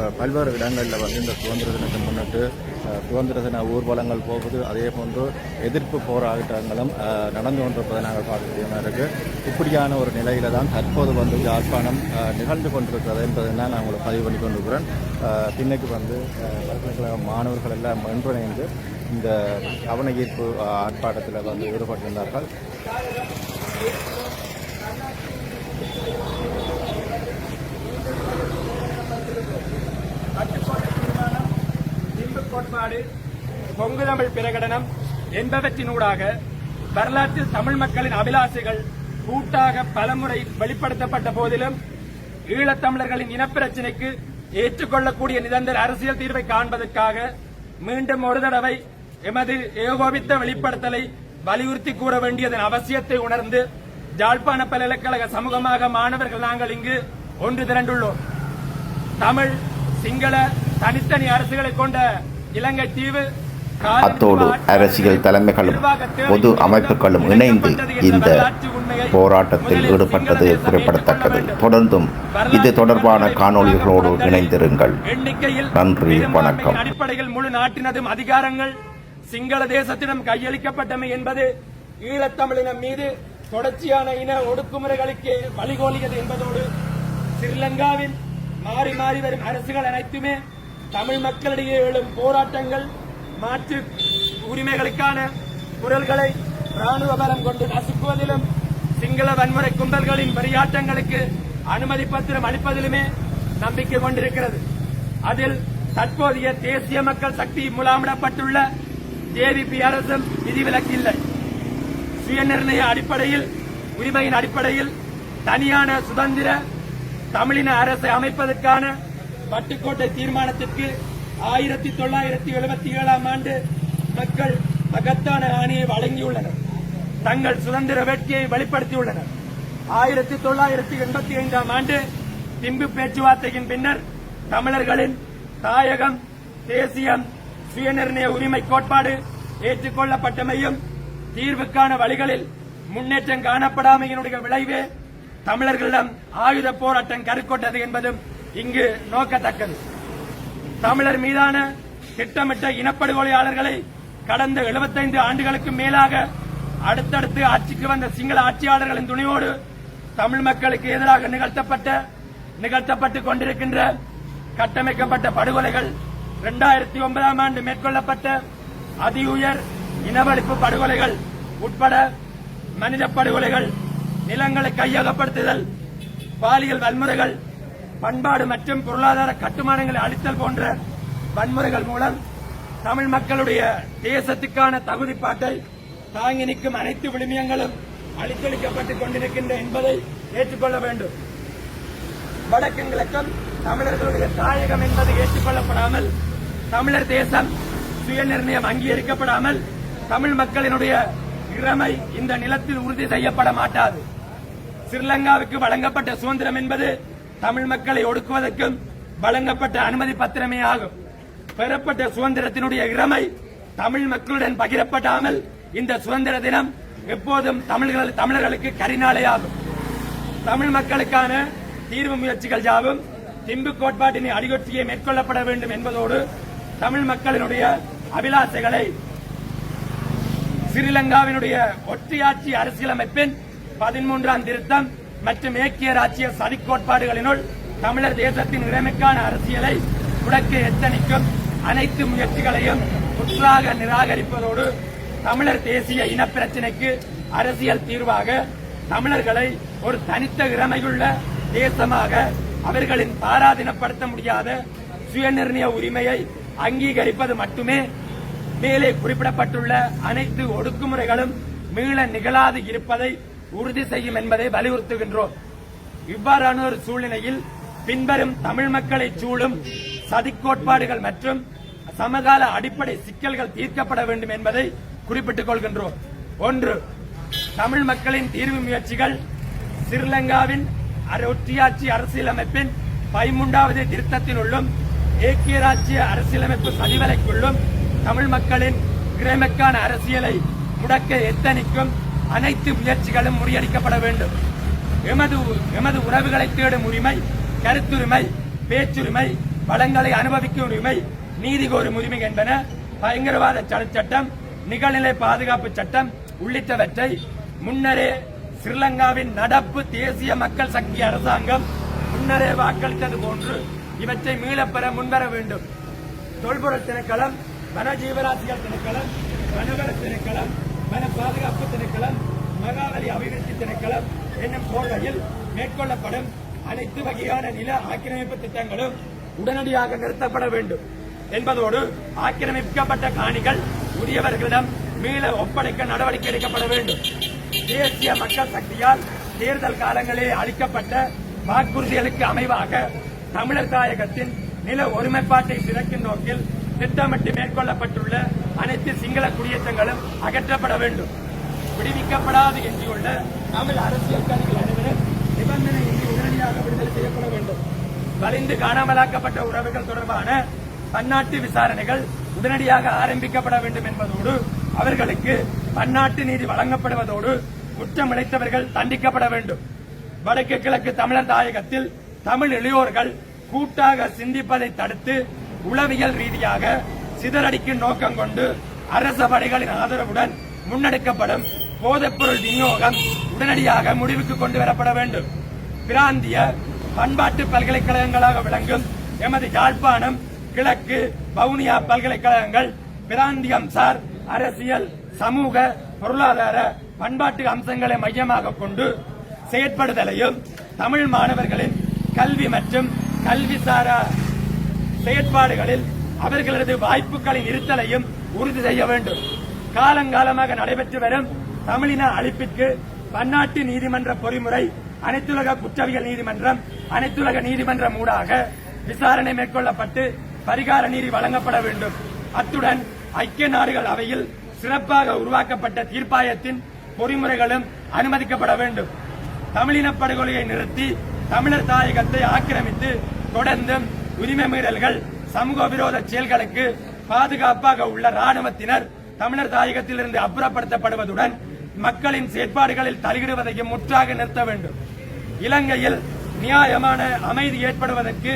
இப்போ பல்வேறு இடங்களில் வந்து இந்த சுதந்திர தினத்தை முன்னிட்டு சுதந்திர தின ஊர்வலங்கள் போகுது. அதே போன்று எதிர்ப்பு போராட்டங்களும் நடந்து கொண்டிருப்பதை நாங்கள் பார்க்கக்கூடியதாக இருக்கு. இப்படியான ஒரு நிலையில தான் தற்போது வந்து யாழ்ப்பாணம் நிகழ்ந்து கொண்டிருக்கிறது என்பதை நான் உங்களுக்கு பதிவு பண்ணி கொண்டிருக்கிறேன். அஹ், பின்னைக்கு வந்து பல்கலைக்கழக மாணவர்கள் எல்லாம் ஒன்றிணைந்து இந்த கவன ஈர்ப்பு ஆர்ப்பாட்டத்தில் வந்து ஈடுபட்டிருந்தார்கள். கோட்பாடு கொங்கு தமிழ் பிரகடனம் என்பவற்றினூடாக வரலாற்றில் தமிழ் மக்களின் அபிலாசைகள் கூட்டாக பலமுறை வெளிப்படுத்தப்பட்ட போதிலும் ஈழத்தமிழர்களின் இனப்பிரச்சினைக்கு ஏற்றுக்கொள்ளக்கூடிய நிரந்தர அரசியல் தீர்வை காண்பதற்காக மீண்டும் ஒரு தடவை எமது ஏகோபித்த வெளிப்படுத்தலை வலியுறுத்தி கூற வேண்டியதன் அவசியத்தை உணர்ந்து ஜாழ்ப்பாண பல்கலைக்கழக சமூகமாக மாணவர்கள் நாங்கள் இங்கு ஒன்று திரண்டுள்ளோம். தமிழ் சிங்கள தனித்தனி அரசுகளை கொண்ட அத்தோடு அரசியல் தலைமைகளும் பொது அமைப்புகளும் இணைந்து இந்த போராட்டத்தில் ஈடுபட்டது குறிப்பிடத்தக்கது தொடர்ந்தும். இது தொடர்பான காணொளிகளோடு இணைந்திருங்கள் நன்றி, வணக்கம். அடிப்படையில் முழு நாட்டினதும் அதிகாரங்கள் சிங்கள தேசத்திடம் கையளிக்கப்பட்டமை என்பது ஈழத்தமிழினம் மீது தொடர்ச்சியான இன ஒடுக்குமுறைகளுக்கு வழிகோலியது என்பதோடு ஸ்ரீலங்காவில் மாறி மாறி வரும் அரசுகள் அனைத்துமே தமிழ் மக்களிடையே எழும் போராட்டங்கள் மாற்று உரிமைகளுக்கான குரல்களை ராணுவ பலம் கொண்டு நசுக்குவதிலும் சிங்கள வன்முறை கும்பல்களின் வெளியாட்டங்களுக்கு அனுமதி பத்திரம் அளிப்பதிலுமே நம்பிக்கை கொண்டிருக்கிறது. அதில் தற்போதைய தேசிய மக்கள் சக்தி முலாமிடப்பட்டுள்ள ஜேவிபி அரசும் விதிவிலக்கில்லை. சுயநிர்ணய அடிப்படையில் உரிமையின் அடிப்படையில் தனியான சுதந்திர தமிழின அரசை அமைப்பதற்கான பட்டுக்கோட்டை தீர்மானத்திற்கு ஆயிரத்தி தொள்ளாயிரத்தி எழுபத்தி ஏழாம் ஆண்டு மக்கள் மகத்தான ஆணையை வழங்கியுள்ளனர். தங்கள் சுதந்திர வேட்கையை வெளிப்படுத்தியுள்ளனர். ஆயிரத்தி தொள்ளாயிரத்தி எண்பத்தி ஐந்தாம் ஆண்டு பின்பு பேச்சுவார்த்தையின் பின்னர் தமிழர்களின் தாயகம் தேசியம் சுயநிர்ணய உரிமை கோட்பாடு ஏற்றுக்கொள்ளப்பட்டமையும் தீர்வுக்கான வழிகளில் முன்னேற்றம் காணப்படாமையினுடைய விளைவே தமிழர்களிடம் ஆயுத போராட்டம் கருக்கொண்டது என்பதும் இங்கு நோக்கத்தக்கது. தமிழர் மீதான திட்டமிட்ட இனப்படுகொலையாளர்களை கடந்த 75 ஆண்டுகளுக்கு மேலாக அடுத்தடுத்து ஆட்சிக்கு வந்த சிங்கள ஆட்சியாளர்களின் துணிவோடு தமிழ் மக்களுக்கு எதிராக நிகழ்த்தப்பட்ட நிகழ்த்தப்பட்டுக் கொண்டிருக்கின்ற கட்டமைக்கப்பட்ட படுகொலைகள் 2009 ஒன்பதாம் ஆண்டு மேற்கொள்ளப்பட்ட அதிஉயர் இனவழிப்பு படுகொலைகள் உட்பட மனித படுகொலைகள் நிலங்களை கையகப்படுத்துதல் பாலியல் வன்முறைகள் பண்பாடு மற்றும் பொருளாதார கட்டுமானங்களை அளித்தல் போன்ற வன்முறைகள் மூலம் தமிழ் மக்களுடைய தேசத்துக்கான தகுதிப்பாட்டை தாங்கி நிற்கும் அனைத்து விழுமியங்களும் அளித்தளிக்கப்பட்டுக் கொண்டிருக்கின்ற என்பதை ஏற்றுக்கொள்ள வேண்டும். வடக்கும் கிழக்கம் தமிழர்களுடைய தாயகம் என்பது ஏற்றுக்கொள்ளப்படாமல் தமிழர் தேசம் சுயநிர்ணயம் அங்கீகரிக்கப்படாமல் தமிழ் மக்களினுடைய இறமை இந்த நிலத்தில் உறுதி செய்யப்பட மாட்டாது. ஸ்ரீலங்காவுக்கு வழங்கப்பட்ட சுதந்திரம் என்பது தமிழ் மக்களை ஒடுக்குவதற்கும் வழங்கப்பட்ட அனுமதி பத்திரமே ஆகும். பெறப்பட்ட சுதந்திரத்தினுடைய இறமை தமிழ் மக்களுடன் பகிரப்படாமல் இந்த சுதந்திர தினம் எப்போதும் தமிழர்கள் தமிழர்களுக்கு கரிநாளையாகும் தமிழ் மக்களுக்கான தீர்வு முயற்சிகள் யாவும் திம்பு கோட்பாட்டினை அடிகொற்றியே மேற்கொள்ளப்பட வேண்டும் என்பதோடு தமிழ் மக்களினுடைய அபிலாசைகளை ஸ்ரீலங்காவினுடைய ஒற்றையாட்சி அரசியலமைப்பின் பதிமூன்றாம் திருத்தம் மற்றும் ஏக்கிய ராச்சிய சதி கோட்பாடுகளினுள் தமிழர் தேசத்தின் இறைமைக்கான அரசியலை முடக்க எத்தனிக்கும் அனைத்து முயற்சிகளையும் முற்றாக நிராகரிப்பதோடு தமிழர் தேசிய இனப்பிரச்சினைக்கு அரசியல் தீர்வாக தமிழர்களை ஒரு தனித்த இறமையுள்ள தேசமாக அவர்களின் பாராதீனப்படுத்த முடியாத சுயநிர்ணய உரிமையை அங்கீகரிப்பது மட்டுமே மேலே குறிப்பிடப்பட்டுள்ள அனைத்து ஒடுக்குமுறைகளும் மீள நிகழாது இருப்பதை உறுதி செய்யும் என்பதை வலியுறுத்துகின்றோம். இவ்வாறான ஒரு சூழ்நிலையில் பின்வரும் தமிழ் மக்களை சூழும் சதிக் கோட்பாடுகள் மற்றும் சமகால அடிப்படை சிக்கல்கள் தீர்க்கப்பட வேண்டும் என்பதை குறிப்பிட்டுக் கொள்கின்றோம். ஒன்று தமிழ் மக்களின் தீர்வு முயற்சிகள் ஸ்ரீலங்காவின் ஒற்றியாட்சி அரசியலமைப்பின் பதிமூன்றாவது திருத்தத்தினுள்ளும் ஏக்கிய ராஜ்ய அரசியலமைப்பு சதிவலைக்குள்ளும் தமிழ் மக்களின் கிரேமக்கான அரசியலை முடக்க எத்தனிக்கும் அனைத்து முயற்சிகளும் முறியடிக்கப்பட வேண்டும். எமது எமது உறவுகளை தேடும் உரிமை கருத்துரிமை பேச்சுரிமை வளங்களை அனுபவிக்கும் உரிமை நீதி கோரும் உரிமை என்பன பயங்கரவாத சட்டம் நிகழ்நிலை பாதுகாப்பு சட்டம் உள்ளிட்டவற்றை முன்னரே ஸ்ரீலங்காவின் நடப்பு தேசிய மக்கள் சக்தி அரசாங்கம் முன்னரே வாக்களித்தது போன்று இவற்றை மீளப்பெற முன்வர வேண்டும். தொல்பொருள் திணைக்களம் வனஜீவராசிகள் திணைக்களம் வனவர திணைக்களம் வன பாதுகாப்பு திணைக்களம் மகாவலி அபிவிருத்தி திணைக்களம் என்னும் போர்வையில் மேற்கொள்ளப்படும் அனைத்து வகையான நில ஆக்கிரமிப்பு திட்டங்களும் உடனடியாக நிறுத்தப்பட வேண்டும் என்பதோடு ஆக்கிரமிக்கப்பட்ட காணிகள் உரியவர்களிடம் மீள ஒப்படைக்க நடவடிக்கை எடுக்கப்பட வேண்டும். தேசிய மக்கள் சக்தியால் தேர்தல் காலங்களில் அளிக்கப்பட்ட வாக்குறுதிகளுக்கு அமைவாக தமிழர் தாயகத்தின் நில ஒருமைப்பாட்டை சிறக்கும் நோக்கில் திட்டமிட்டு மேற்கொள்ளப்பட்டுள்ள அனைத்து சிங்கள குடியேற்றங்களும் அகற்றப்பட வேண்டும். விடுவிக்கப்படாது எஞ்சியுள்ள தமிழ் அரசியல் கைதிகள் அனைவரும் நிபந்தனையின்றி உடனடியாக விடுதலை செய்யப்பட வேண்டும். வலிந்து காணாமலாக்கப்பட்ட உறவுகள் தொடர்பான பன்னாட்டு விசாரணைகள் உடனடியாக ஆரம்பிக்கப்பட வேண்டும் என்பதோடு அவர்களுக்கு பன்னாட்டு நீதி வழங்கப்படுவதோடு குற்றம் இழைத்தவர்கள் தண்டிக்கப்பட வேண்டும். வடக்கு கிழக்கு தமிழர் தாயகத்தில் தமிழ் இளையோர்கள் கூட்டாக சிந்திப்பதை தடுத்து உளவியல் ரீதியாக சிதறடிக்கும் நோக்கம் கொண்டு அரச படைகளின் ஆதரவுடன் முன்னெடுக்கப்படும் போதைப்பொருள் விநியோகம் உடனடியாக முடிவுக்கு கொண்டு வரப்பட வேண்டும். பிராந்திய பண்பாட்டு பல்கலைக்கழகங்களாக விளங்கும் எமது யாழ்ப்பாணம் கிழக்கு வவுனியா பல்கலைக்கழகங்கள் பிராந்தியம் சார் அரசியல் சமூக பொருளாதார பண்பாட்டு அம்சங்களை மையமாக கொண்டு செயற்படுதலையும் தமிழ் மாணவர்களின் கல்வி மற்றும் கல்விசாரா செயற்பாடுகளில் அவர்களது வாய்ப்புகளின் இருத்தலையும் உறுதி செய்ய வேண்டும். காலங்காலமாக நடைபெற்று வரும் தமிழின அழிப்பிற்கு பன்னாட்டு நீதிமன்ற பொறிமுறை அனைத்துலக குற்றவியல் நீதிமன்றம் அனைத்துலக நீதிமன்றம் ஊடாக விசாரணை மேற்கொள்ளப்பட்டு பரிகார நீதி வழங்கப்பட வேண்டும். அத்துடன் ஐக்கிய நாடுகள் அவையில் சிறப்பாக உருவாக்கப்பட்ட தீர்ப்பாயத்தின் பொறிமுறைகளும் அனுமதிக்கப்பட வேண்டும். தமிழின படுகொலையை நிறுத்தி தமிழர் தாயகத்தை ஆக்கிரமித்து தொடர்ந்தும் உரிமை மீறல்கள் சமூக விரோத செயல்களுக்கு பாதுகாப்பாக உள்ள ராணுவத்தினர் தமிழர் தாயகத்திலிருந்து அப்புறப்படுத்தப்படுவதுடன் மக்களின் செயற்பாடுகளில் தலையிடுவதையும் முற்றாக நிறுத்த வேண்டும். இலங்கையில் நியாயமான அமைதி ஏற்படுவதற்கு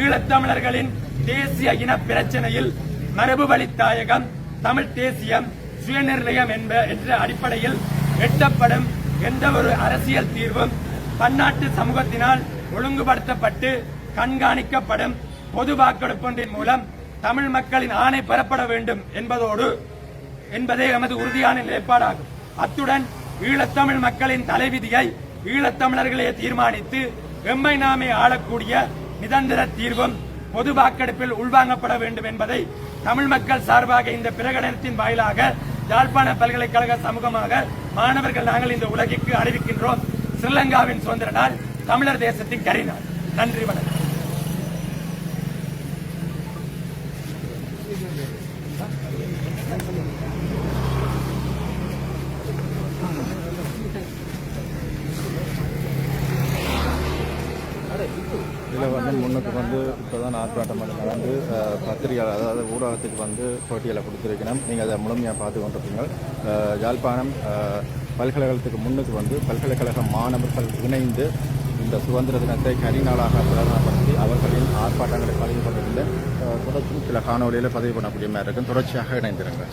ஈழத்தமிழர்களின் தேசிய இன பிரச்சனையில் மரபுவழி தாயகம் தமிழ் தேசியம் சுயநிர்ணயம் என்ப என்ற அடிப்படையில் எட்டப்படும் எந்த ஒரு அரசியல் தீர்வும் பன்னாட்டு சமூகத்தினால் ஒழுங்குபடுத்தப்பட்டு கண்காணிக்கப்படும் பொது வாக்கெடுப்பொன்றின் மூலம் தமிழ் மக்களின் ஆணை பெறப்பட வேண்டும் என்பதோடு என்பதே எமது உறுதியான நிலைப்பாடாகும் அத்துடன் ஈழத்தமிழ் மக்களின் தலைவிதியை ஈழத்தமிழர்களே தீர்மானித்து எம்மை நாமே ஆளக்கூடிய நிதந்திர தீர்வும் பொது வாக்கெடுப்பில் உள்வாங்கப்பட வேண்டும் என்பதை தமிழ் மக்கள் சார்பாக இந்த பிரகடனத்தின் வாயிலாக யாழ்ப்பாண பல்கலைக்கழக சமூகமாக மாணவர்கள் நாங்கள் இந்த உலகிற்கு அறிவிக்கின்றோம். ஸ்ரீலங்காவின் சுதந்திர நாள் தமிழர் தேசத்தின் கரிநாள். நன்றி வணக்கம். இதில் வந்து முன்னுக்கு வந்து இப்போ தான் ஆர்ப்பாட்டம் பண்ணி வந்து அஹ், பத்திரிகையாளர் அதாவது ஊடகத்துக்கு வந்து போட்டியில் கொடுத்துருக்கணும் நீங்கள் அதை முழுமையாக பார்த்து கொண்டிருப்பீங்க. அஹ், யாழ்ப்பாணம் அஹ், பல்கலைக்கழகத்துக்கு முன்னுக்கு வந்து பல்கலைக்கழக மாணவர்கள் இணைந்து இந்த சுதந்திர தினத்தை கரிநாளாக பிரகடனப்படுத்தி அவர்களின் ஆர்ப்பாட்டங்களை பதிவு கொண்டிருந்த தொடர்ச்சியும் சில காணொலியில் பதிவு பண்ணக்கூடிய மாதிரி இருக்கும். தொடர்ச்சியாக இணைந்திருங்க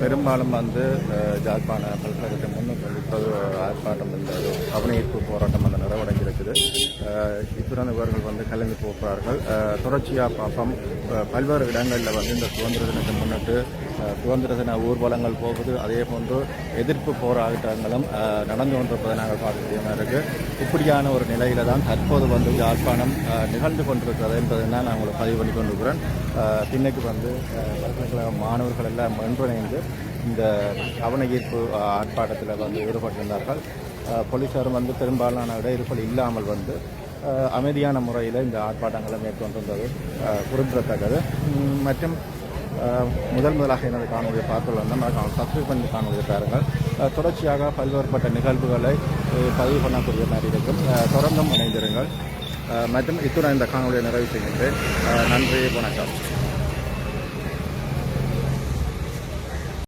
பெரும்பாலும் வந்து அஹ், ஜாழ்ப்பாண பல்கலைக்கழகம் முன்னூற்றி ஆர்ப்பாட்டம் இந்த கவனஈர்ப்பு போராட்டம் அந்த நிறைவடைஞ்சிருக்குது இத்துடன் இவர்கள் வந்து கலந்து போகிறார்கள். தொடர்ச்சியாக பார்ப்போம் பல்வேறு இடங்களில் வந்து இந்த சுதந்திர தினத்தை முன்னிட்டு சுதந்திர தின ஊர்வலங்கள் போகுது. அதே போன்று எதிர்ப்பு போராட்டங்களும் நடந்து கொண்டிருப்பதை நாங்கள் பார்க்கக்கூடிய இருக்கு. இப்படியான ஒரு நிலையில தான் தற்போது வந்து யாழ்ப்பாணம் நிகழ்ந்து கொண்டிருக்கிறது என்பதை தான் நான் உங்களுக்கு பதிவு பண்ணி கொண்டிருக்கிறேன். பின்னுக்கு வந்து பல்கலைக்கழக மாணவர்கள் எல்லாம் ஒன்றிணைந்து இந்த கவன ஈர்ப்பு ஆர்ப்பாட்டத்தில் வந்து ஈடுபட்டிருந்தார்கள். போலீஸாரும் வந்து பெரும்பாலான இடையூறுகள் இல்லாமல் வந்து அமைதியான முறையில் இந்த ஆர்ப்பாட்டங்களை மேற்கொண்டிருந்தது குறிப்பிடத்தக்கது. மற்றும் முதல் முதலாக எனது காணொலியை பார்த்துள்ளோம் மறக்காமல் சப்ஸ்கிரைப் பண்ணி காணொலியை பாருங்கள். தொடர்ச்சியாக பல்வேறுபட்ட நிகழ்வுகளை பதிவு பண்ணக்கூடிய மாதிரி இருக்கும். தொடர்ந்தும் இணைந்திருங்கள். மற்றும் இத்துடன் இந்த காணொலியை நிறைவு செய்கின்றேன். நன்றி வணக்கம்.